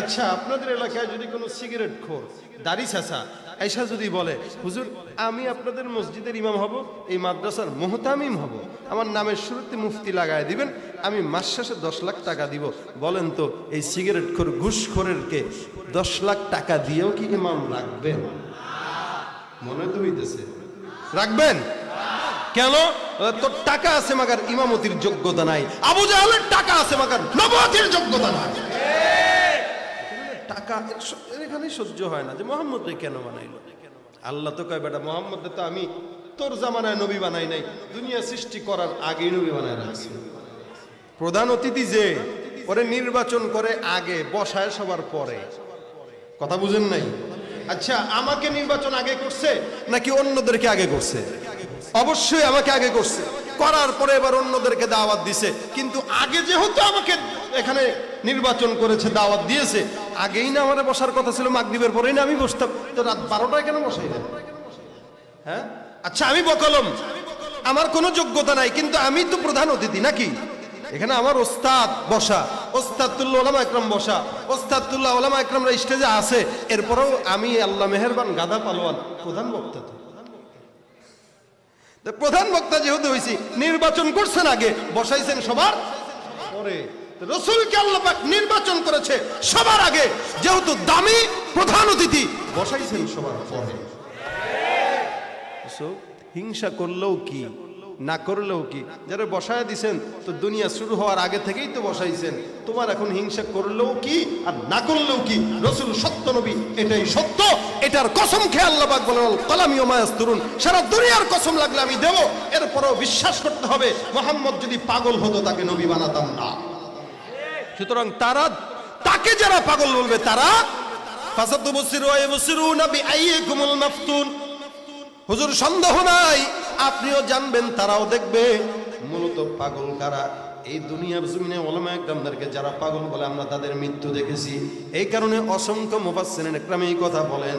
আচ্ছা আপনাদের এলাকায় যদি কোনো সিগারেট খোর, দাড়ি ছাসা আইসা যদি বলে, হুজুর, আমি আপনাদের মসজিদের ইমাম হব, এই মাদ্রাসার মোহতামিম হব। আমার নামের শুরুতে মুফতি লাগায় দিবেন, আমি মাস শেষে দশ লাখ টাকা দিব। বলেন তো, এই সিগারেট খোর ঘুষখোরেরকে দশ লাখ টাকা দিয়েও কি ইমাম রাখবেন? মনে তো হইতেছে। রাখবেন? কেন? তোর টাকা আছে, মাগার ইমামতির যোগ্যতা নাই। আবু জাহালের টাকা আছে, মাগার নবতির যোগ্যতা নাই। টাকা এখানে সহ্য হয় না যে মোহাম্মদ কেন বানাইলো? আল্লাহ তো কয়, বেটা মোহাম্মদ তো আমি তোর জামানায় নবী বানাই নাই, দুনিয়া সৃষ্টি করার আগেই নবী বানায় রাখছি। প্রধান অতিথি যে পরে নির্বাচন করে আগে, বসায় সবার পরে। কথা বুঝেন নাই? আচ্ছা আমাকে নির্বাচন আগে করছে নাকি অন্যদেরকে আগে করছে? অবশ্যই আমাকে আগে করছে। করার পরে এবার অন্যদেরকে দাওয়াত দিছে। কিন্তু আগে যেহেতু আমাকে এখানে নির্বাচন করেছে, দাওয়াত দিয়েছে। আগেই না আমার বসার কথা ছিল, মাগরিবের পরেই না আমি বসতাম। তো রাত বারোটায় কেন বসাই হ্যাঁ? আচ্ছা আমি বকলম। আমার কোনো যোগ্যতা নাই, কিন্তু আমি তো প্রধান অতিথি নাকি? এখানে আমার ওস্তাদ বসা ওস্তাদুল্লাহ ওলামা একরাম বসা ওস্তাদুল্লাহ ওলামা একরামরা স্টেজে আছে। এরপরেও আমি আল্লাহ মেহেরবান, গাদা পালোয়ান, প্রধান বক্তা তো। প্রধান বক্তা যেহেতু হয়েছি নির্বাচন করছেন আগে, বসাইছেন সবার পরে। রসুলকে আল্লাহ পাক নির্বাচন করেছে সবার আগে যেহেতু দামি প্রধান অতিথি। বসাইছেন সবার পরে। হিংসা করলেও কি না করলেও কি? যারা বসায় দিছেন তো দুনিয়া শুরু হওয়ার আগে থেকেই তো বসাইছেন। তোমার এখন হিংসা করলেও কি আর না করলেও কি? রসুল সত্য নবী এটাই সত্য। এটার কসম খেয়ে আল্লাহ পাক বলেন কলামি ওমায়াস তরুণ সারা দুনিয়ার কসম লাগলে আমি দেব। এরপরও বিশ্বাস করতে হবে মোহাম্মদ যদি পাগল হতো তাকে নবী বানাতাম না। সুতরাং তারা, তাকে যারা পাগল বলবে, তারা হুজুর, সন্দেহ নাই, আপনিও জানবেন, তারাও দেখবে। মূলত পাগল কারা? এই দুনিয়ার জমিনে ওলামা একরামদেরকে যারা পাগল বলে, আমরা তাদের মৃত্যু দেখেছি। এই কারণে অসংখ্য মুফাসসিরিন একরাম এই কথা বলেন,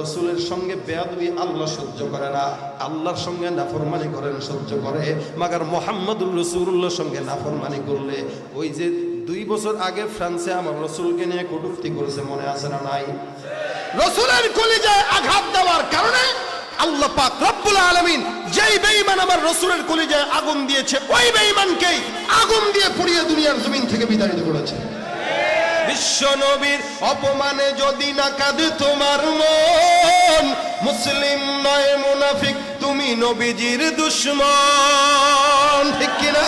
রসুলের সঙ্গে বেয়াদবি আল্লাহ সহ্য করে না। আল্লাহর সঙ্গে নাফরমানি করেন, সহ্য করে। মাগার মোহাম্মদুর রসুল্লাহর সঙ্গে নাফরমানি করলে, ওই যে দুই বছর আগে ফ্রান্সে আমার রসুলকে নিয়ে কটূক্তি করেছে মনে আছে না নাই? রসুলের কলিজায় আঘাত দেওয়ার কারণে আল্লাহ পাক রব্বুল আলামিন যেই বেঈমান আমার রসুলের কলিজায় আগুন দিয়েছে ওই বেঈমানকেই আগুন দিয়ে পুড়িয়ে দুনিয়ার জমিন থেকে বিতাড়িত করেছে। বিশ্ব নবীর অপমানে যদি না কাঁদে তোমার মন মুসলিম নয় মুনাফিক তুমি নবীজির দুশ্মন ঠিক কিনা?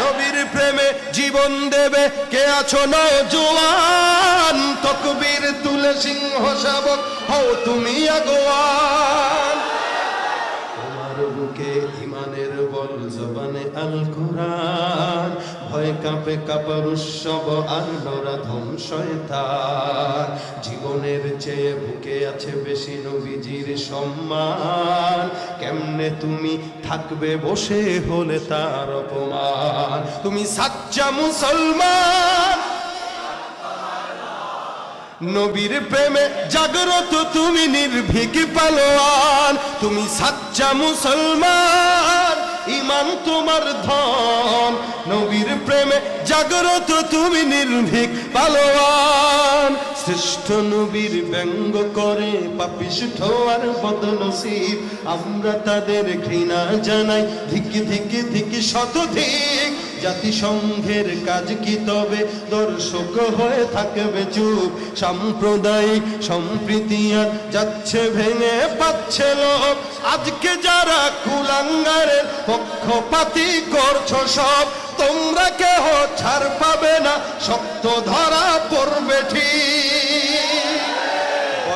নবীর প্রেমে জীবন দেবে। কে আছো নজওয়ান? তকবীর তুলে সিংহ শাবক, হও তুমি আগোয়ান। তোমার বুকে ইমানের বল, জবানে আল কাঁপে কাপড় উৎসব আর নরাধম শয়তান। জীবনের চেয়ে বুকে আছে বেশি নবীজির সম্মান। কেমনে তুমি থাকবে বসে হলে তার অপমান? তুমি সাচ্চা মুসলমান। নবীর প্রেমে জাগ্রত তুমি নির্ভীক পালোয়ান। তুমি সাচ্চা মুসলমান। ইমান তোমার ধন, নবীর প্রেমে জাগ্রত তুমি নির্ভীক পালোয়ান শ্রেষ্ঠ নবীর ব্যঙ্গ করে পাপিষ্ঠ আর বদনসিব, আমরা তাদের ঘৃণা জানাই, ধিকি ধিকি ধিকি শতধিক জাতিসংঘের কাজ কি তবে? দর্শক হয়ে থাকবে চুপ। সাম্প্রদায়িক সম্প্রীতি আর যাচ্ছে ভেঙে পাচ্ছে লোক আজকে যারা কুলাঙ্গারের পক্ষপাতি করছ সব, তোমরা কেহ ছাড় পাবে না। শক্ত ধরা পড়বে ঠিক।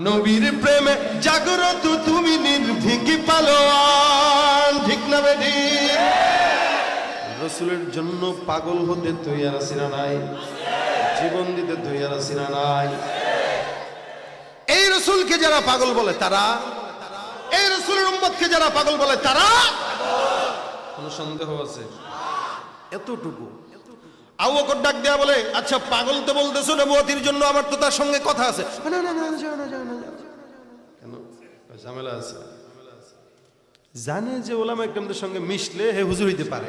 নবীর প্রেমে জাগ্রত তুমি নির্ভীক পালোয়ান, ঠিক না বেটি? রসুলের জন্য পাগল হতে তৈয়ার আছি না নাই? জীবন দিতে তৈয়ার আছি না নাই? এই রসুলকে যারা পাগল বলে তারা? এই রসুল উম্মতকে যারা পাগল বলে তারা? কোনো সন্দেহ আছে? এতটুকু। আবু বকর ডাক দেয়া বলে আচ্ছা পাগল তো বলতেছো, নবুয়তির জন্য আমার তো তার সঙ্গে কথা আছে। না না না না না না। ঝামেলা আছে। জানে যে ওলামা একদমদের সঙ্গে মিশলে হে হুজুর হইতে পারে।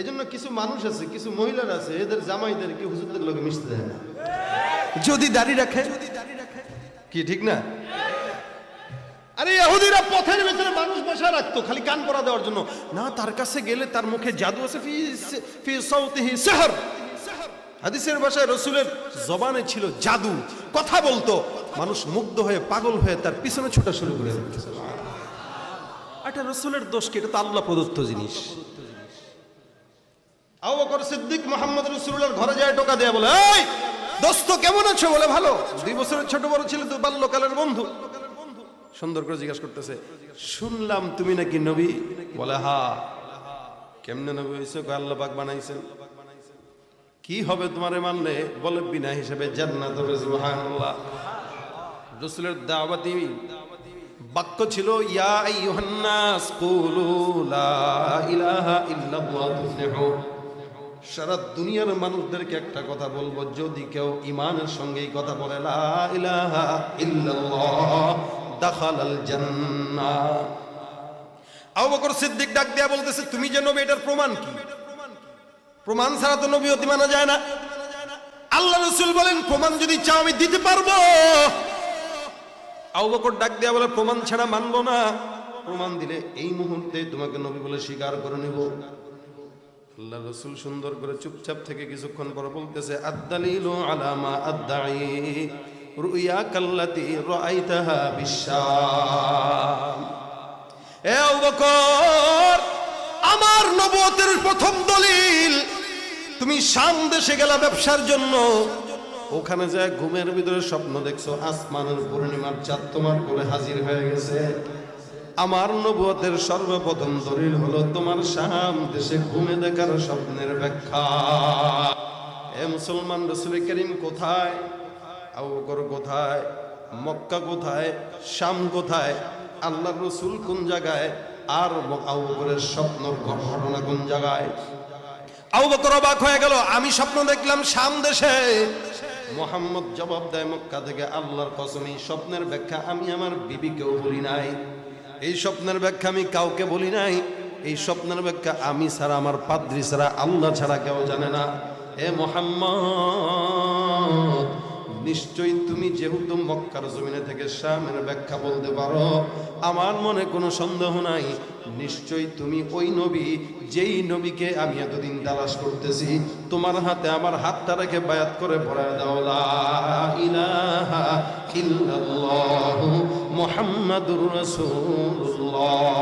এই জন্য কিছু মানুষ আছে, কিছু মহিলার আছে, এদের জামাইদের কি হুজুরদের লোকে মিশতে দেয় না। যদি দাড়ি রাখে, কি ঠিক না? আরে ইহুদিরা পথের ভেতরে মানুষ বসা রাখতো, খালি কান পরা দেওয়ার জন্য। না, তার কাছে গেলে তার মুখে জাদু আছে, ফি ফি সাউতিহি সিহর। হাদিসের ভাষায় রসুলের জবানে ছিল জাদু। কথা বলতো মানুষ মুগ্ধ হয়ে পাগল হয়ে তার পিছনে ছোটা শুরু করে। এটা রসুলের দোষ কি? এটা তো আল্লাহ প্রদত্ত জিনিস। সিদ্দিক ঘরে যায় টোকা দেয়া বলে কেমন আছো? বলে, ভালো। দুই বছরের ছোট বড় বন্ধু। সুন্দর করে করতেছে, শুনলাম তুমি নাকি নবী? বলে, হা। কেমনে নবী বানাইছেন। কি হবে তোমারে মানলে? বলে, বিনা হিসেবে জান্নাত রসুলের দাওয়াতি বাক্য ছিল, ইয়া আইয়ুহান নাস কুলু লা ইলাহা ইল্লাল্লাহ তুফলিহু সারা দুনিয়ার মানুষদেরকে একটা কথা বলব, যদি কেউ ইমানের সঙ্গে এই কথা বলে, লা ইলাহা ইল্লাল্লাহ দাখালাল জান্নাহ আবু বকর সিদ্দিক ডাক দেয়া বলতেছে, তুমি যে নবী, এটার প্রমাণ কি? প্রমাণ ছাড়া তো নবী অতি মানা যায় না। আল্লাহ রসুল বলেন, প্রমাণ যদি চাও, আমি দিতে পারব। বকর ডাক দেয়া বলে, প্রমাণ ছাড়া মানবো না। প্রমাণ দিলে, এই মুহূর্তে তোমাকে নবী বলে স্বীকার করে নেব। আল্লাহ রসুল সুন্দর করে চুপচাপ থেকে কিছুক্ষণ পর বলতেছে আদালিল আলামা আদাই রুইয়া কাল্লাতি রাইতাহা বিশ্বাম এ আবু আমার নবতের প্রথম দলিল, তুমি শাম দেশে গেলা ব্যবসার জন্য। ওখানে যায়, ঘুমের ভিতরে স্বপ্ন দেখছ, আসমানের পূর্ণিমার চাঁদ তোমার কোলে হাজির হয়ে গেছে। আমার নবুয়তের সর্বপ্রথম দলিল হলো, তোমার শাম দেশে ঘুমে দেখার স্বপ্নের ব্যাখ্যা। এ মুসলমান রসুল করিম কোথায়? বকর কোথায়? মক্কা কোথায়? শাম কোথায়? আল্লাহ রসুল কোন জায়গায়? আর আবু বকরের স্বপ্ন ঘটনা কোন জায়গায়? আবু বকর অবাক হয়ে গেল, আমি স্বপ্ন দেখলাম শাম দেশে। মোহাম্মদ জবাব দেয় মক্কা থেকে, আল্লাহর কসম, এই স্বপ্নের ব্যাখ্যা আমি আমার বিবিকেও বলি নাই। এই স্বপ্নের ব্যাখ্যা আমি কাউকে বলি নাই। এই স্বপ্নের ব্যাখ্যা আমি ছাড়া, আমার পাদ্রি ছাড়া, আল্লাহ ছাড়া কেউ জানে না। এ মোহাম্মদ নিশ্চয়ই তুমি যেহেতু মক্কার জমিনে থেকে শামের ব্যাখ্যা বলতে পারো, আমার মনে কোনো সন্দেহ নাই। নিশ্চয়ই তুমি ওই নবী, যেই নবীকে আমি এতদিন তালাশ করতেছি, তোমার হাতে আমার হাতটা রেখে বায়াত করে পড়া দাও মুহাম্মাদুর রাসূলুল্লাহ।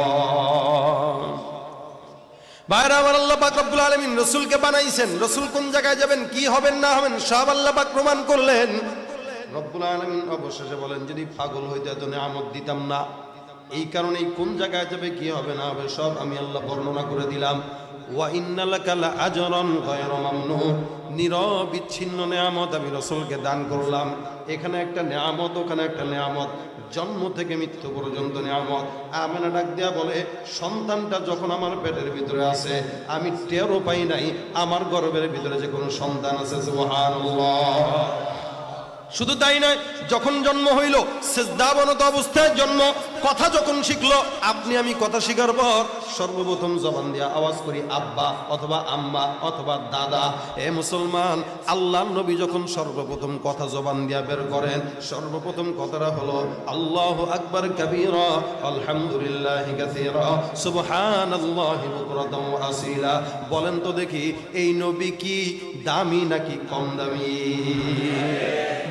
ভাইরা, আমার আল্লাহ পাক রব্বুল আলামিন রসুলকে বানাইছেন। রসুল কোন জায়গায় যাবেন, কি হবেন, না হবেন, সব আল্লাহ প্রমাণ করলেন। রব্বুল আলামিন অবশেষে বলেন, যদি পাগল হইতে এত নিয়ামত দিতাম না। এই কারণেই কোন জায়গায় যাবে, কি হবে, না হবে, সব আমি আল্লাহ বর্ণনা করে দিলাম। ওয়া ইন্নালাকা লা আজরান গায়রা মামনুন নিরবিচ্ছিন্ন নিয়ামত আমি রসুলকে দান করলাম। এখানে একটা নিয়ামত, ওখানে একটা নিয়ামত। জন্ম থেকে মৃত্যু পর্যন্ত নিয়ামত। আমেনা ডাক দেয়া বলে, সন্তানটা যখন আমার পেটের ভিতরে আছে, আমি টেরও পাই নাই, আমার গর্বের ভিতরে যে কোনো সন্তান আছে শুধু তাই নয়, যখন জন্ম হইল, সেজদাবনত অবস্থায় জন্ম, কথা যখন শিখলো, আপনি আমি কথা শিখার পর সর্বপ্রথম জবান দিয়া আওয়াজ করি, আব্বা অথবা আম্মা অথবা দাদা, এ মুসলমান আল্লাহ নবী যখন সর্বপ্রথম কথা জবান দিয়া বের করেন, সর্বপ্রথম কথাটা হলো, আল্লাহ আকবার কাবীর, আলহামদুলিল্লাহ ওয়া আসীলা। বলেন তো দেখি, এই নবী কি দামি নাকি কম দামি?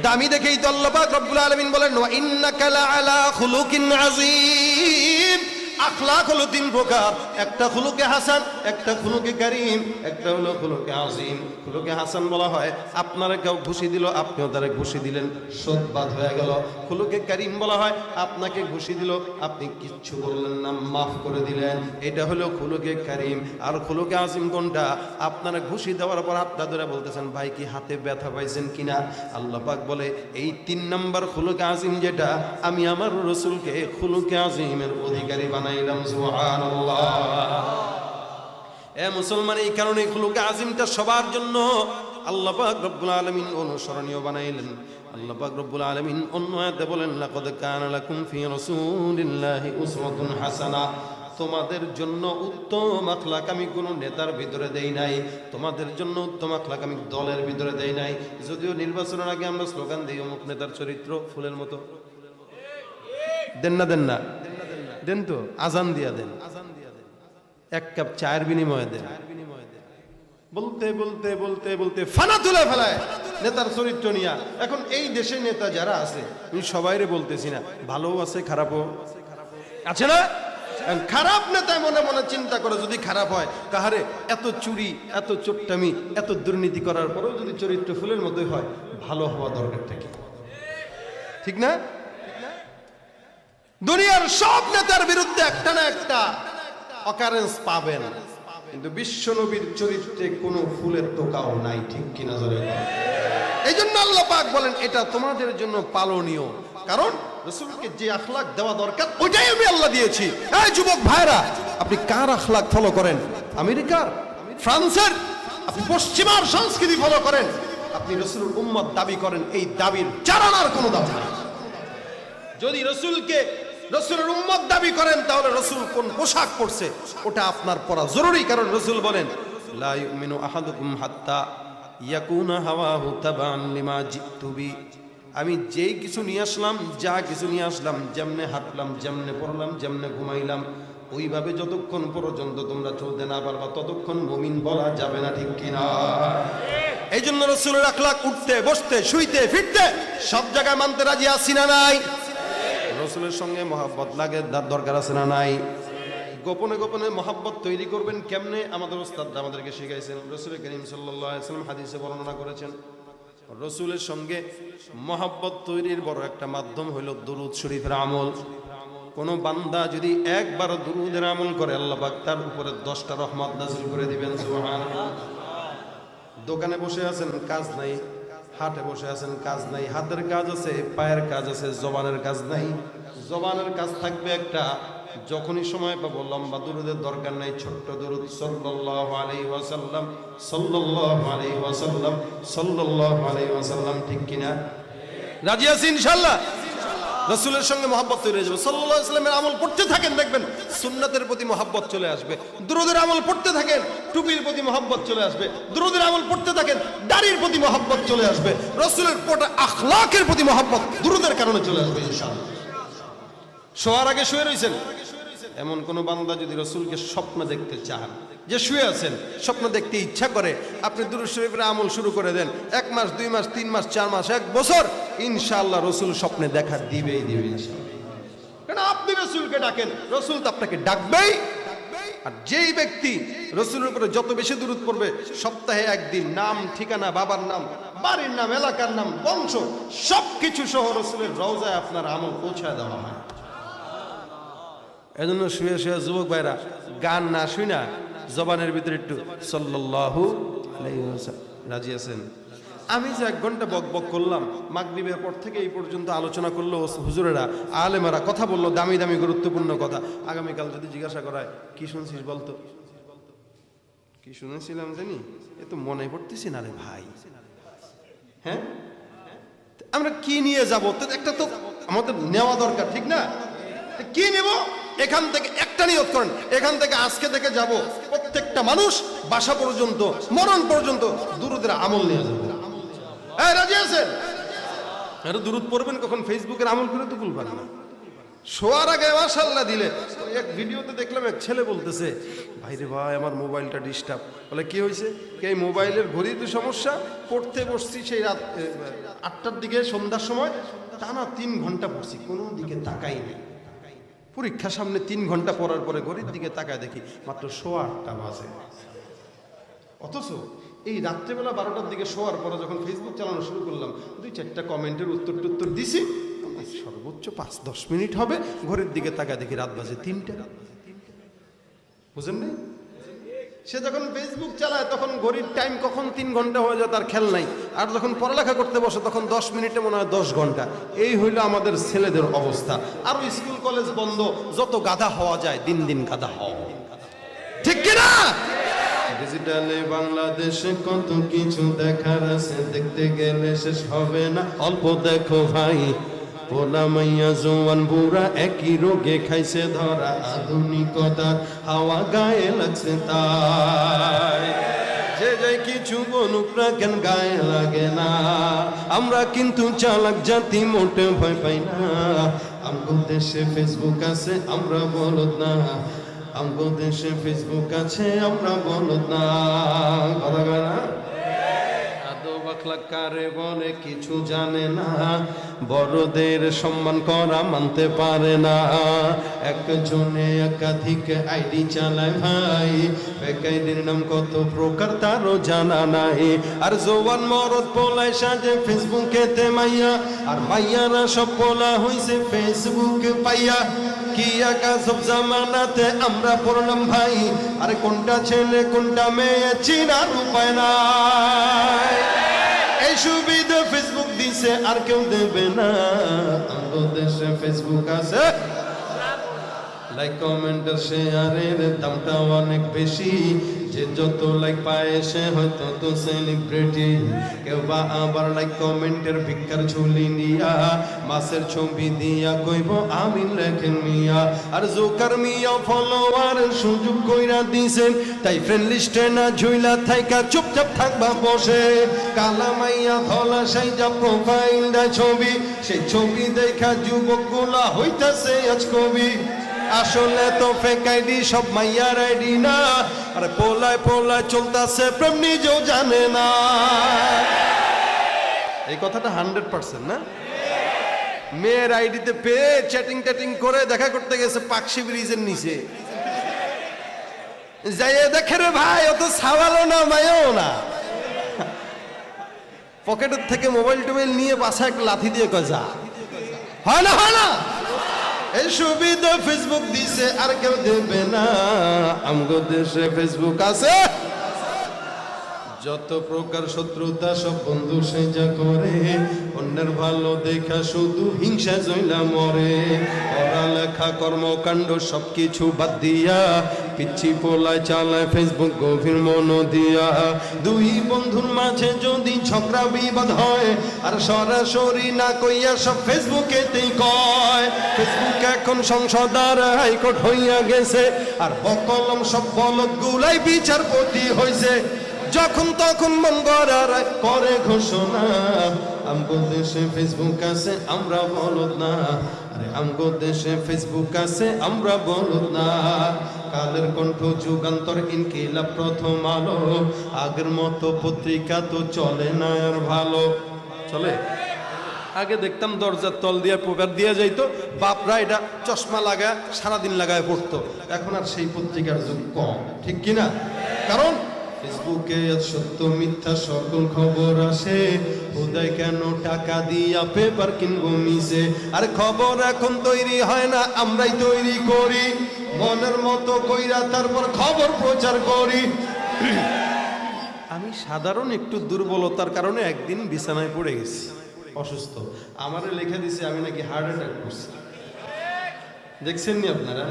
দামি দেখেই তো আল্লাহ রব্বুল আলমিন বলেন ওয়া ইন্নাকা লাআলা খুলুকিন আযীম। আখলাক হলো তিন প্রকার। একটা খুলুকে হাসান, একটা খুলুকে কারিম, একটা হলো খুলুকে আজিম খুলুকে হাসান বলা হয়, আপনারা কেউ ঘুষি দিল, আপনিও তারা ঘুষি দিলেন সদবাদ হয়ে গেল। খুলুকে কারিম বলা হয়, আপনাকে ঘুষি দিল, আপনি কিচ্ছু বললেন না, মাফ করে দিলেন। এটা হলো খুলুকে কারিম। আর খুলুকে আজিম কোনটা? আপনারা ঘুষি দেওয়ার পর হাতটা ধরে বলতেছেন, ভাই, কি হাতে ব্যথা পাইছেন কিনা? আল্লাহ পাক বলে, এই তিন নম্বর খুলুকে আজিম যেটা, আমি আমার রসুলকে খুলুকে আজিমের অধিকারী বানাই এ মুসলমান, এই কারণে আজিমটা সবার জন্য। আল্লাহ পাক রব্বুল আলামিন অনুসরণীয় বানাইলেন। আল্লাহ পাক রব্বুল আলামিন অন্য আয়াতে বলেন, লাকাদ কানা লাকুম ফি রাসূলিল্লাহি উসওয়াতুন তোমাদের জন্য উত্তম আখলাক আমি কোন নেতার ভিতরে দেই নাই। তোমাদের জন্য উত্তম আখলাক আমি দলের ভিতরে দেই নাই। যদিও নির্বাচনের আগে আমরা স্লোগান দিই, অমুক নেতার চরিত্র ফুলের মতো। দেন না দেন না। দেন তো, আজান দিয়া দেন। এক কাপ চায়ের বিনিময়ে দেন। বলতে বলতে বলতে বলতে ফানা তুলে ফেলায় নেতার চরিত্র নিয়া। এখন এই দেশে নেতা যারা আছে, আমি সবাইরে বলতেছি না, ভালোও আছে, খারাপও। আছে না? খারাপ নেতা মনে মনে চিন্তা করে, যদি খারাপ হয়, কাহারে এত চুরি, এত চোট্টামি, এত দুর্নীতি করার পরেও যদি চরিত্র ফুলের মতোই হয়, ভালো হওয়া দরকারটা কি? ঠিক না? দুনিয়ার সব নেতার বিরুদ্ধে একটা না একটা অকারেন্স পাবেন। কিন্তু বিশ্ব নবীর চরিত্রে কোনো ফুলের টোকাও নাই, ঠিক কিনা জোরে এই জন্য আল্লাহ পাক বলেন, এটা তোমাদের জন্য পালনীয়। কারণ রসুলকে যে আখলাক দেওয়া দরকার, ওইটাই আমি আল্লাহ দিয়েছি। এই যুবক ভাইরা, আপনি কার আখলাক ফলো করেন? আমেরিকার? ফ্রান্সের? আপনি পশ্চিমার সংস্কৃতি ফলো করেন? আপনি রসুল উম্মত দাবি করেন, এই দাবির চারানার কোনো দাবি যদি রসুলকে রসুলের উম্মত দাবি করেন, তাহলে রসুল কোন পোশাক পরছে? ওটা আপনার পরা জরুরি, কারণ রসুল বলেন আমি যেই কিছু নিয়ে আসলাম, যা কিছু নিয়ে আসলাম, যেমনে হাঁটলাম, যেমনে পড়লাম, যেমনে ঘুমাইলাম, ওইভাবে যতক্ষণ পর্যন্ত তোমরা চলতে না পারবা, ততক্ষণ মমিন বলা যাবে না, ঠিক কিনা? এই জন্য রসুলের আখলাক উঠতে, বসতে, শুইতে, ফিরতে, সব জায়গায় মানতে রাজি আছি না নাই? রসুলের সঙ্গে মহাব্বত লাগে দরকার আছে না নাই? গোপনে গোপনে মহাব্বত তৈরি করবেন কেমনে? আমাদের ওস্তাদ আমাদেরকে শিখাইছেন। রসুল করিম সাল্লাম হাদিসে বর্ণনা করেছেন। রসুলের সঙ্গে মহাব্বত তৈরির বড় একটা মাধ্যম হইল দুরুদ শরীফের আমল। কোন বান্দা যদি একবার দুরুদের আমল করে, আল্লাহ তার উপরে দশটা রহমত নাজিল করে দিবেন দোকানে বসে আছেন, কাজ নাই। হাটে বসে আছেন, কাজ নাই। হাতের কাজ আছে, পায়ের কাজ আছে, জবানের কাজ নাই। জবানের কাজ থাকবে একটা, যখনই সময় পাবো, লম্বা দুরুদের দরকার নাই, ছোট্ট দুরুদ, সাল্লাল্লাহু আলাইহি ওয়াসাল্লাম ঠিক কিনা? রাজি আছি ইনশাআল্লাহ? রসুলের সঙ্গে মহাব্বত তৈরি হয়ে যাবে। সাল্লাহ ইসলামের আমল পড়তে থাকেন, দেখবেন সুন্নাতের প্রতি মহাব্বত চলে আসবে, দুরুদের আমল পড়তে থাকেন, টুপির প্রতি মহাব্বত চলে আসবে, দুরুদের আমল পড়তে থাকেন, দাড়ির প্রতি মহাব্বত চলে আসবে, রসুলের পোটা আখলাকের প্রতি মহাব্বত দুরুদের কারণে চলে আসবে শোয়ার আগে শুয়ে রয়েছেন এমন কোন বান্দা যদি রসুলকে স্বপ্ন দেখতে চান যে শুয়ে আছেন, স্বপ্ন দেখতে ইচ্ছা করে, আপনি দুরুদ শরীফের আমল শুরু করে দেন। এক মাস, দুই মাস, তিন মাস, চার মাস, এক বছর, ইনশাআল্লাহ রসুল স্বপ্নে দেখা দিবেই দিবে আপনি রসুলকে ডাকেন? রসুল তো আপনাকে ডাকবেই। আর যেই ব্যক্তি রসুলের উপরে যত বেশি দূরত পড়বে, সপ্তাহে একদিন, নাম, ঠিকানা, বাবার নাম, বাড়ির নাম, এলাকার নাম, বংশ, সবকিছু সহ রসুলের রওজায় আপনার আমল পৌঁছায় দেওয়া হয়। এজন্য শুয়ে শুয়ে যুবক ভাইরা, গান না শুই না জবানের ভিতরে একটু আলাইহি রাজি আছেন? আমি যে এক ঘণ্টা বক বক করলাম, মাগরিবের পর থেকে এই পর্যন্ত আলোচনা করল হুজুরেরা, আলেমারা, কথা বলল, দামি দামি গুরুত্বপূর্ণ কথা। আগামীকাল যদি জিজ্ঞাসা করায়, কি শুনছিস বলতো? কি শুনেছিলাম জানি? এ তো মনে পড়তেছি না রে ভাই। হ্যাঁ? আমরা কি নিয়ে যাব? একটা তো আমাদের নেওয়া দরকার, ঠিক না? কি নেব? এখান থেকে একটা নিয়ত করেন, এখান থেকে আজকে থেকে যাব। প্রত্যেকটা মানুষ বাসা পর্যন্ত, মরণ পর্যন্ত দুরুদের আমল নিয়ে যাবে। হ্যাঁ রাজি আছেন? আরে দুরুদ পড়বেন কখন? ফেসবুকের আমল করে তো ভুলবেন না। শোয়ার আগে মাশাল্লাহ দিলে। এক ভিডিওতে দেখলাম এক ছেলে বলতেছে ভাই রে ভাই, আমার মোবাইলটা ডিস্টার্ব বলে, কি হয়েছে? কে, মোবাইলের ঘড়ি তো সমস্যা, পড়তে বসছি সেই রাত আটটার দিকে সন্ধ্যার সময়, টানা তিন ঘণ্টা পড়ছি, কোনো দিকে তাকাই নেই। পরীক্ষা সামনে তিন ঘণ্টা পড়ার পরে ঘড়ির দিকে তাকায় দেখি মাত্র সোয়া আটটা বাজে। অথচ এই রাত্রেবেলা বারোটার দিকে শোয়ার পরে যখন ফেসবুক চালানো শুরু করলাম, দুই চারটা কমেন্টের উত্তর টুত্তর দিছি। সর্বোচ্চ পাঁচ, দশ মিনিট হবে। ঘরের দিকে তাকায় দেখি রাত বাজে তিনটে রাত বাজে তিনটে। বুঝেন নাই? সে যখন ফেসবুক চালায়, তখন ঘড়ির টাইম কখন তিন ঘণ্টা হয়ে যায় তার খেল নাই। আর যখন পড়ালেখা করতে বসে, তখন দশ মিনিটে মনে হয় দশ ঘণ্টা। এই হইল আমাদের ছেলেদের অবস্থা। আরও স্কুল কলেজ বন্ধ, যত গাধা হওয়া যায়, দিন দিন গাধা হওয়া ঠিক কিনা ডিজিটালে বাংলাদেশে কত কিছু দেখার আছে, দেখতে গেলে শেষ হবে না। অল্প দেখো ভাই পোলা মাইয়া জোয়ান বুড়া একই রোগে খাইছে ধরা। আধুনিকতার হাওয়া গায়ে লাগছে তাই। যে যাই কিছু বলুক না কেন গায়ে লাগে না। আমরা কিন্তু চালাক জাতি, মোটে ভয় পাই না। আমগো দেশে ফেসবুক আছে, আমরা বলদ না। আমগো দেশে ফেসবুক আছে, আমরা বলদ না। কথা বাখলা কারে বলে কিছু জানে না, বড়দের সম্মান করা মানতে পারে না। একজনে একাধিক আইডি চালায় ভাই বেকাইদের নাম কত প্রকার তারও জানা নাই। আর জোয়ান মরদ পোলায় সাজে ফেসবুকে তে মাইয়া, আর মাইয়ারা সব পোলা হইছে ফেসবুক পাইয়া। কি একা সব জামানাতে আমরা পড়লাম ভাই, আরে কোনটা ছেলে কোনটা মেয়ে, চিনার উপায় নাই। এই সুবিধা ফেসবুক দিছে আর কেউ দেবে না। দেশে ফেসবুক আছে। লাইক কমেন্ট শেয়ারের দামটা অনেক বেশি যে যত লাইক পায় সে হয়তো তো সেলিব্রিটি কেউ বা আবার লাইক কমেন্টের ভিক্ষার ঝুলি নিয়া মাসের ছবি দিয়া কইব আমি লেখেন মিয়া আর জোকার মিয়া ফলোয়ার সুযোগ কইরা দিছেন তাই ফ্রেন্ড লিস্টে না ঝুইলা থাইকা চুপচাপ থাকবা বসে কালা মাইয়া ধলা সাইজা প্রোফাইলটা ছবি সেই ছবি দেখা যুবকগুলা হইতাছে আজ কবি আসলে তো ফেক আইডি সব মাইয়ার আইডি না। আরে পোলায় পোলায় চলতেছে, প্রেম নিজেও জানে না। এই কথাটা হান্ড্রেড পার্সেন্ট, না? মেয়ের আইডিতে পেয়ে চ্যাটিং ট্যাটিং করে দেখা করতে গেছে পাকশি ব্রিজের নিচে। যাইয়ে দেখে রে ভাই অত সাওয়ালো না, মায়ও না। পকেটের থেকে মোবাইল টোবাইল নিয়ে পাশে একটা লাথি দিয়ে কয়, যা। হয় না হয় না। এই সুবিধা ফেসবুক দিছে, আর কেউ দেবে না। দেশে ফেসবুক আছে। যত প্রকার শত্রুতা, সব বন্ধু সেজা করে। অন্যের ভালো দেখা শুধু হিংসা জইলা মরে। পড়ালেখা, কর্মকাণ্ড, সবকিছু বাদ দিয়া পিচ্ছি পোলায় চালায় ফেসবুক গভীর মন দিয়া। দুই বন্ধুর মাঝে যদি ঝগড়া বিবাদ হয়, আর সরাসরি না কইয়া সব ফেসবুকেতেই কয়। ফেসবুক এখন সংসদ আর হাইকোর্ট হইয়া গেছে, আর বকলম সব বলদ গুলাই বিচারপতি হইছে। যখন তখন মন গড়ার করে ঘোষণা আমগো দেশে ফেসবুক আছে, আমরা বলদ না। আরে আমগো দেশে ফেসবুক আছে, আমরা বলদ না। কালের কণ্ঠ যুগান্তর, ইনকিলাব প্রথম আলো। আগের মতো পত্রিকা তো চলে না আর ভালো। চলে? আগে দেখতাম দরজার তল দিয়ে পেপার দিয়ে যাইতো, বাপরা এটা চশমা লাগায় সারাদিন লাগায় পড়তো। এখন আর সেই পত্রিকার যুগ কম, ঠিক কিনা? কারণ ফেসবুকে সত্য মিথ্যা সকল খবর আসে। হুদায় কেন টাকা দিয়া পেপার কিনবো মিশে আর খবর এখন তৈরি হয় না, আমরাই তৈরি করি। মনের মতো কইরা তারপর খবর প্রচার করি। আমি সাধারণ একটু দুর্বলতার কারণে একদিন বিছানায় পড়ে গেছি, অসুস্থ। আমারে লেখা দিছে, আমি নাকি হার্ট অ্যাটাক করছি। দেখছেন নি আপনারা?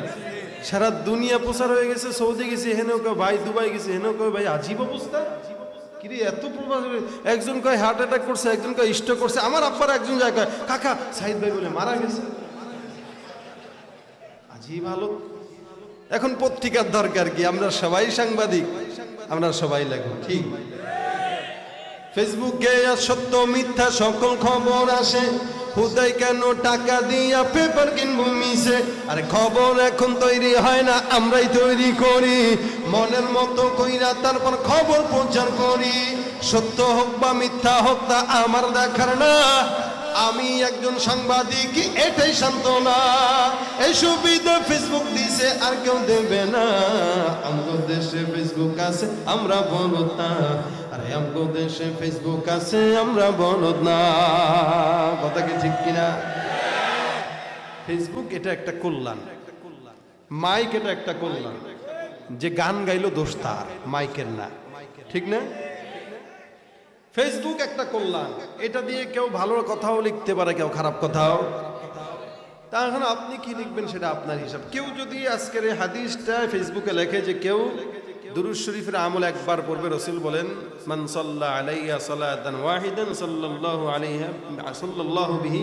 সারা দুনিয়া প্রচার হয়ে গেছে, সৌদি গেছে হেনেও কেউ ভাই দুবাই গেছে হেনেও কেউ ভাই, আজীব অবস্থা। কিরে, এত প্রভাব একজন কয় হার্ট অ্যাটাক করছে, একজন কয় স্ট্রোক করছে, আমার আব্বার একজন যায় কয়, কাকা সাহিদ ভাই বলে মারা গেছে। আজই ভালো এখন পত্রিকার দরকার কি? আমরা সবাই সাংবাদিক, আমরা সবাই লাগবো ঠিক? ফেসবুকে সত্য, মিথ্যা সকল খবর আসে। হুদাই কেন টাকা দিয়া পেপার কিনবো মিশে? আরে খবর এখন তৈরি হয় না, আমরাই তৈরি করি। মনের মতো কইরা তারপর খবর প্রচার করি। সত্য হোক বা মিথ্যা হোক তা আমার দেখার না। আমি একজন সাংবাদিক, এটাই সান্ত্বনা। এই সুবিধা ফেসবুক দিছে, আর কেউ দেবে না। আমাদের দেশে ফেসবুক আছে, আমরা বলদ না আরে ফেসবুক আছে, আমরা বলদ না। কথা কি ঠিক কিনা? ফেসবুক এটা একটা কল্যাণ। মাইক এটা একটা কল্যাণ। যে গান গাইলো দোষ তার মাইকের না। ঠিক না? ফেসবুক একটা কল্যাণ। এটা দিয়ে কেউ ভালো কথাও লিখতে পারে, কেউ খারাপ কথাও। তা এখন আপনি কি লিখবেন সেটা আপনার হিসাব। কেউ যদি আজকের হাদিসটা ফেসবুকে লেখে যে কেউ দুরুজ শরীফের আমল একবার পড়বে রসুল বলেন, মান সাল্লা আলাইয়া সালাতান ওয়াহিদান সাল্লাল্লাহু আলাইহা, সাল্লাল্লাহু বিহি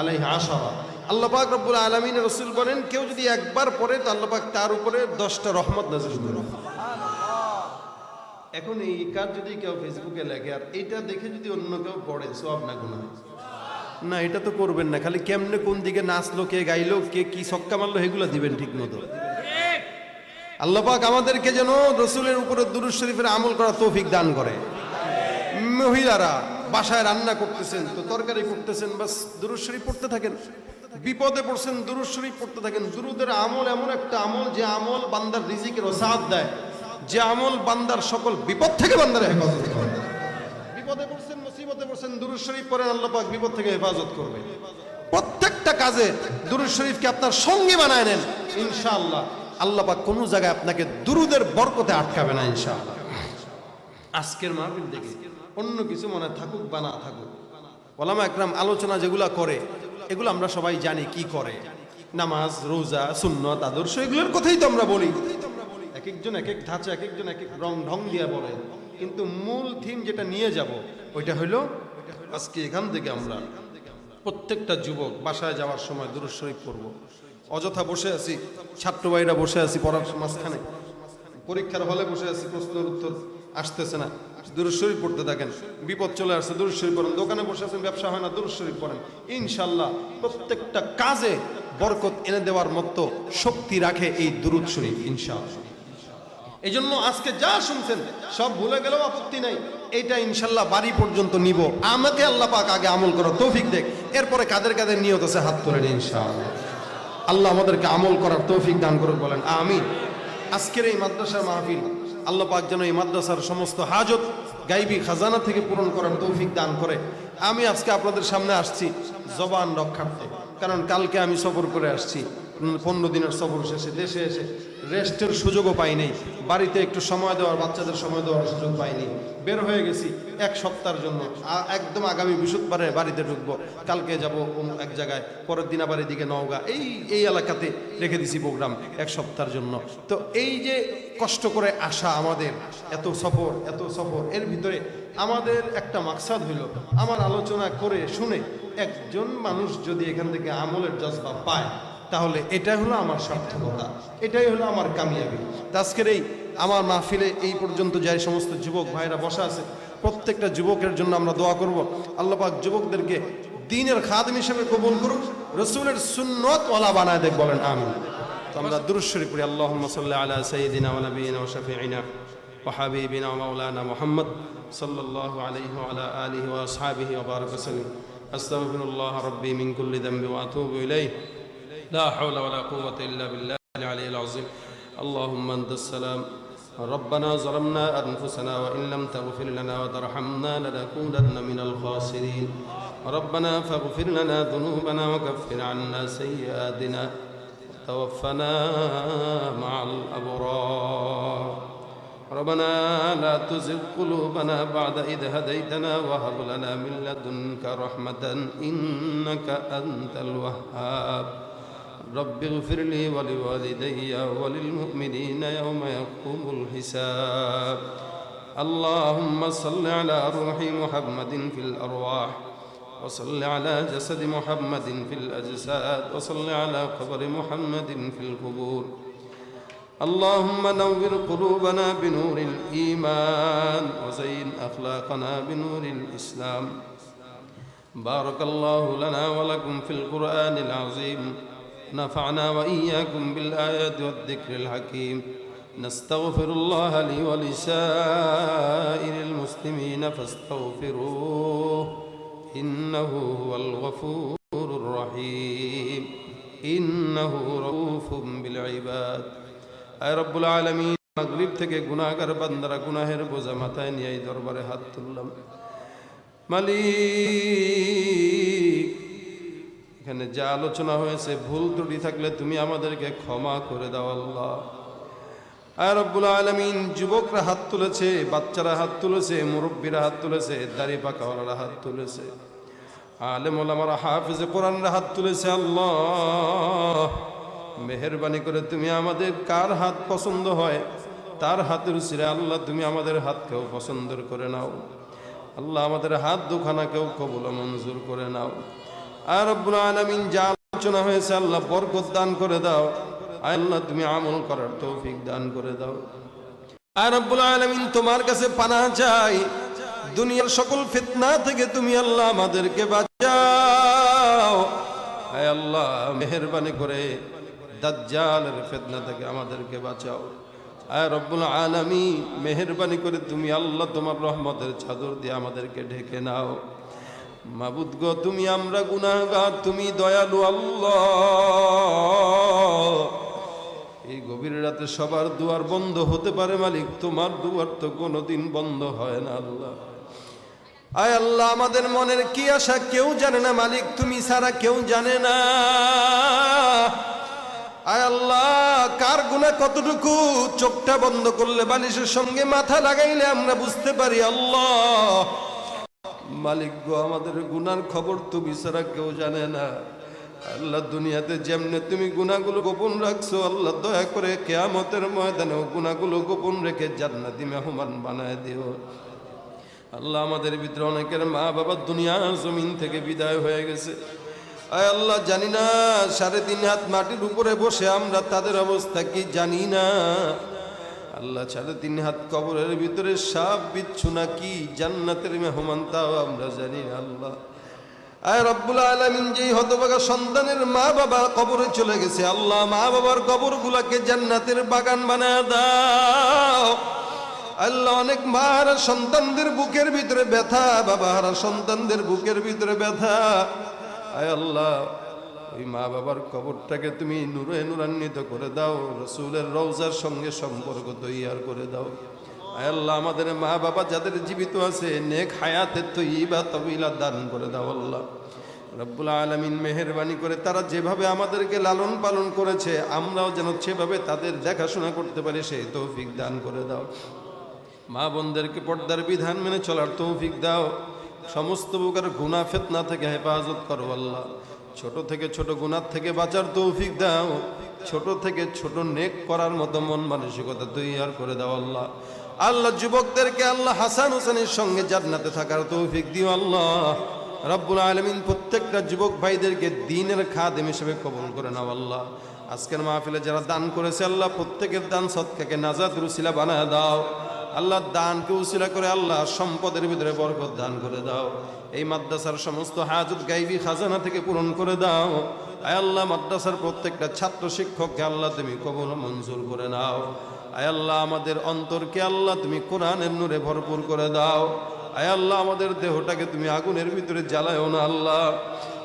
আলাইহা আশারা। আল্লাহ পাক রব্বুল আলামিন রসুল বলেন, কেউ যদি একবার পড়ে, তো আল্লাহ পাক তার উপরে দশটা রহমত নাজিল করবেন এখন এই কাজ যদি কেউ ফেসবুকে লেখে, আর এটা দেখে যদি অন্য কেউ পড়ে সব না গুণা না, এটা তো করবেন না, খালি কেমনে কোন দিকে নাচলো, কে গাইলো, কে কি সক্কা মারলো, এগুলো দিবেন ঠিক মতো আল্লাপাক আমাদেরকে যেন রসুলের উপরে দুরুজ শরীফের আমল করা তৌফিক দান করে। মহিলারা বাসায় রান্না করতেছেন, তো তরকারি করতেছেন, বাস দুরুজ শরীফ পড়তে থাকেন। বিপদে পড়ছেন দুরুজ শরীফ পড়তে থাকেন। দুরুদের আমল এমন একটা আমল যে আমল বান্দার রিজিকের ওসাদ দেয়। যে আমল বান্দার সকল বিপদ থেকে বান্দার হেফাজত করে। বিপদে পড়ছেন, মুসিবতে পড়ছেন দুরুজ শরীফ পরে আল্লাহ পাক বিপদ থেকে হেফাজত করবে। প্রত্যেকটা কাজে দুরুজ শরীফকে আপনার সঙ্গে বানায় নেন, ইনশাআল্লাহ। আল্লাহ পাক কোনো জায়গায় আপনাকে দুরুদের বরকতে আটকাবে না ইনশাআল্লাহ। আজকের মাহফিল দেখে অন্য কিছু মনে থাকুক বা না থাকুক। ওলামা একরাম আলোচনা যেগুলা করে এগুলো আমরা সবাই জানি কি করে। নামাজ রোজা সুন্নত আদর্শ এগুলোর কথাই তো আমরা বলি। এক একজন এক এক ধাঁচা এক একজন এক এক রং ঢং দিয়ে বলে। কিন্তু মূল থিম যেটা নিয়ে যাব ওইটা হইল আজকে এখান থেকে আমরা প্রত্যেকটা যুবক বাসায় যাওয়ার সময় দুরুদ শরীফ পড়ব। অযথা বসে আছি ছাত্র ভাইরা বসে আছি পড়ার মাঝখানে। পরীক্ষার হলে বসে আছি, প্রশ্নের উত্তর আসতেছে না। দুরুদ শরীফ পড়তে থাকেন, বিপদ চলে আসছে দুরুদ শরীফ পড়েন। দোকানে বসে আছেন, ব্যবসা হয় না দুরুদ শরীফ পড়েন। ইনশাল্লাহ প্রত্যেকটা কাজে বরকত এনে দেওয়ার মতো শক্তি রাখে এই দুরুদ শরীফ, ইনশাআল্লাহ। এই জন্য আজকে যা শুনছেন, সব ভুলে গেলেও আপত্তি নাই। এটা ইনশাল্লাহ বাড়ি পর্যন্ত নিব। আমাকে আল্লাহ পাক আগে আমল করো তৌফিক দেখ। এরপরে কাদের কাদের নিয়ত আছে, হাত তুলে নিন, ইনশাআল্লাহ। আল্লাহ আমাদেরকে আমল করার তৌফিক দান করুক বলেন আমি আজকের এই মাদ্রাসার মাহফিল, আল্লাহ পাক যেন এই মাদ্রাসার সমস্ত হাজত, গাইবি খাজানা থেকে পূরণ করার তৌফিক দান করে। আমি আজকে আপনাদের সামনে আসছি জবান রক্ষার্থে, কারণ কালকে আমি সফর করে আসছি। পনেরো দিনের সফর শেষে দেশে এসে রেস্টের সুযোগও পাইনি। বাড়িতে একটু সময় দেওয়ার, বাচ্চাদের সময় দেওয়ার সুযোগ পাইনি। বের হয়ে গেছি এক সপ্তাহের জন্য। একদম আগামী বৃহস্পতিবারে বাড়িতে ঢুকবো। কালকে যাব এক জায়গায়। পরের দিন আবার এদিকে নওগা। এই এই এলাকাতে রেখে দিছি প্রোগ্রাম এক সপ্তাহের জন্য। তো এই যে কষ্ট করে আসা আমাদের, এত সফর এত সফর, এর ভিতরে আমাদের একটা মাকসাদ হইল। আমার আলোচনা করে শুনে একজন মানুষ যদি এখান থেকে আমলের জজবা পায় তাহলে এটাই হলো আমার সার্থকতা এটাই হলো আমার কামিয়াবি তা আজকের এই আমার মাহফিলে এই পর্যন্ত যে সমস্ত যুবক ভাইরা বসা আছে প্রত্যেকটা যুবকের জন্য আমরা দোয়া করব আল্লাহ পাক যুবকদেরকে দিনের খাদম হিসেবে কবুল করুক রসুলের সুন্নত ওয়ালা বানায় দেখ বলেন আমি তো আমরা দুরুশ্বরী করি আল্লাহ সাল্লাহ আলা সঈদিনা ওয়ালাবিনা ও শফিনা وحبيبنا ومولانا محمد صلى الله عليه وعلى آله وأصحابه وبارك وسلم أستغفر الله ربي من كل ذنب وأتوب إليه لا حول ولا قوة إلا بالله العلي العظيم. اللهم أنت السلام. ربنا ظلمنا أنفسنا وإن لم تغفر لنا وترحمنا لنكونن من الخاسرين. ربنا فاغفر لنا ذنوبنا وكفر عنا سيئاتنا. توفنا مع الأبرار. ربنا لا تزغ قلوبنا بعد إذ هديتنا وهب لنا من لدنك رحمة إنك أنت الوهاب. رب اغفر لي ولوالدي وللمؤمنين يوم يقوم الحساب. اللهم صل على روح محمد في الأرواح وصل على جسد محمد في الأجساد وصل على قبر محمد في القبور. اللهم نور قلوبنا بنور الإيمان وزين أخلاقنا بنور الإسلام. بارك الله لنا ولكم في القرآن العظيم. نفعنا وإياكم بالآيات والذكر الحكيم نستغفر الله لي ولسائر المسلمين فاستغفروه إنه هو الغفور الرحيم إنه رؤوف بالعباد আয় রব্বুল আলমিন মাগরিব থেকে গুনাহগার বান্দারা গুনাহের বোঝা মাথায় নিয়ে এই দরবারে হাত তুললাম মালিক এখানে যা আলোচনা হয়েছে, ভুল ত্রুটি থাকলে তুমি আমাদেরকে ক্ষমা করে দাও আল্লাহ। আর রব্বুল আলমিন, যুবকরা হাত তুলেছে, বাচ্চারা হাত তুলেছে, মুরব্বীরা হাত তুলেছে, দাড়ি পাকাওয়ালারা হাত তুলেছে, আলেম ওলামারা হাফিজে কোরআনরা হাত তুলেছে আল্লাহ। মেহরবানি করে তুমি আমাদের কার হাত পছন্দ হয়, তার হাতের উচিরে আল্লাহ তুমি আমাদের হাতকেও পছন্দ করে নাও। আল্লাহ আমাদের হাত দুখানাকেও কবুল মঞ্জুর করে নাও। আর রব্বুল আলমিন যা আলোচনা হয়েছে আল্লাহ বরকত দান করে দাও। আল্লাহ, তুমি আমল করার তৌফিক দান করে দাও। আর রব্বুল আলমিন, তোমার কাছে পানা চাই। দুনিয়ার সকল ফিতনা থেকে তুমি আল্লাহ আমাদেরকে বাঁচাও। আয় আল্লাহ, মেহরবানি করে দাজ্জালের ফিতনা থেকে আমাদেরকে বাঁচাও। আয় রব্বুল আলামী মেহরবানি করে তুমি আল্লাহ তোমার রহমতের চাদর দিয়ে আমাদেরকে ঢেকে নাও। মাবুদ গো, তুমি আমরা গুনাহগার, তুমি দয়ালু আল্লাহ। এই গভীর রাতে সবার দুয়ার বন্ধ হতে পারে মালিক, তোমার দুয়ার তো কোনোদিন বন্ধ হয় না আল্লাহ। আয় আল্লাহ, আমাদের মনের কি আশা কেউ জানে না মালিক, তুমি ছাড়া কেউ জানে না। আয় আল্লাহ, কার গুণা কতটুকু? চোখটা বন্ধ করলে বালিশের সঙ্গে মাথা লাগাইলে আমরা বুঝতে পারি আল্লাহ। মালিক গো, আমাদের গুনার খবর তুমি ছাড়া কেউ জানে না। আল্লাহ দুনিয়াতে যেমনে তুমি গুনাহগুলো গোপন রাখছো, আল্লাহ দয়া করে কেয়ামতের ময়দানে গুনাহগুলো গোপন রেখে জান্নাতি মেহমান বানায় দিও। আল্লাহ আমাদের ভিতরে অনেকের মা বাবা দুনিয়ার জমিন থেকে বিদায় হয়ে গেছে। আয় আল্লাহ, জানি না সাড়ে তিন হাত মাটির উপরে বসে আমরা তাদের অবস্থা কি জানি না। আল্লাহ সাড়ে তিন হাত কবরের ভিতরে সাপ, বিচ্ছু নাকি জান্নাতের মেহমান তাও আমরা জানি আল্লাহ। আয় রব্বুল আলমিন, যেই হতবাগা সন্তানের মা বাবা কবরে চলে গেছে, আল্লাহ মা বাবার কবর গুলাকে জান্নাতের বাগান বানায় দাও। আল্লাহ অনেক মা সন্তানদের বুকের ভিতরে ব্যথা, বাবা সন্তানদের বুকের ভিতরে ব্যথা। আয় আল্লাহ ওই মা বাবার কবরটাকে তুমি নুরে নুরান্বিত করে দাও, রসুলের রৌজার সঙ্গে সম্পর্ক তৈয়ার করে দাও। আল্লাহ, আমাদের মা বাবা যাদের জীবিত আছে, নেক হায়াতের তৈবা তবিলা দান করে দাও আল্লাহ। রব্বুল আলমিন মেহরবানি করে তারা যেভাবে আমাদেরকে লালন পালন করেছে, আমরাও যেন সেভাবে তাদের দেখাশোনা করতে পারি, সেই তৌফিক দান করে দাও। মা বোনদেরকে পর্দার বিধান মেনে চলার তৌফিক দাও। সমস্ত প্রকার গুণা ফেতনা থেকে হেফাজত করো আল্লাহ। ছোট থেকে ছোট গুণার থেকে বাঁচার তৌফিক দাও। ছোট থেকে ছোট নেক করার মতো মন মানসিকতা তৈয়ার করে দাও আল্লাহ। আল্লাহ যুবকদেরকে আল্লাহ হাসান হোসেনের সঙ্গে জান্নাতে থাকার তৌফিক দিও আল্লাহ। রব্বুল আলমিন প্রত্যেকটা যুবক ভাইদেরকে দিনের খাদেম হিসেবে কবল করে নাও আল্লাহ। আজকের মাহফিলে যারা দান করেছে আল্লাহ, প্রত্যেকের দান সৎকাকে নাজাদ রুসিলা বানায় দাও। আল্লাহ দানকে উসিলা করে আল্লাহ সম্পদের ভিতরে বরকত দান করে দাও। এই মাদ্রাসার সমস্ত হাজত গাইবি খাজানা থেকে পূরণ করে দাও। আয় আল্লাহ, মাদ্রাসার প্রত্যেকটা ছাত্র শিক্ষককে আল্লাহ তুমি কবল মঞ্জুর করে নাও। আয় আল্লাহ, আমাদের অন্তরকে আল্লাহ তুমি কোরআনের নূরে ভরপুর করে দাও। আয় আল্লাহ, আমাদের দেহটাকে তুমি আগুনের ভিতরে জ্বালায়ও না আল্লাহ।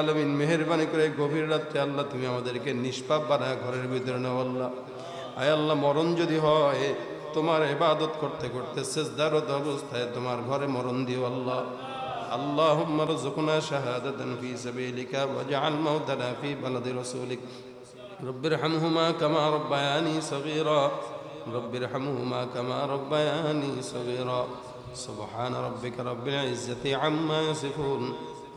আলমিন মেহরবানি করে গভীর রাত্রে আল্লাহ তুমি আমাদেরকে নিষ্পাপ বানায় ঘরের ভিতরে নেও আল্লাহ আয় আল্লাহ মরণ যদি হয় তোমার ইবাদত করতে করতে শেষদারত অবস্থায় তোমার ঘরে মরণ দিও আল্লাহ اللهم ارزقنا شهادة في سبيلك واجعل موتنا في بلد رسولك رب ارحمهما كما ربياني صغيرا رب ارحمهما كما ربياني صغيرا سبحان ربك رب العزة عما يصفون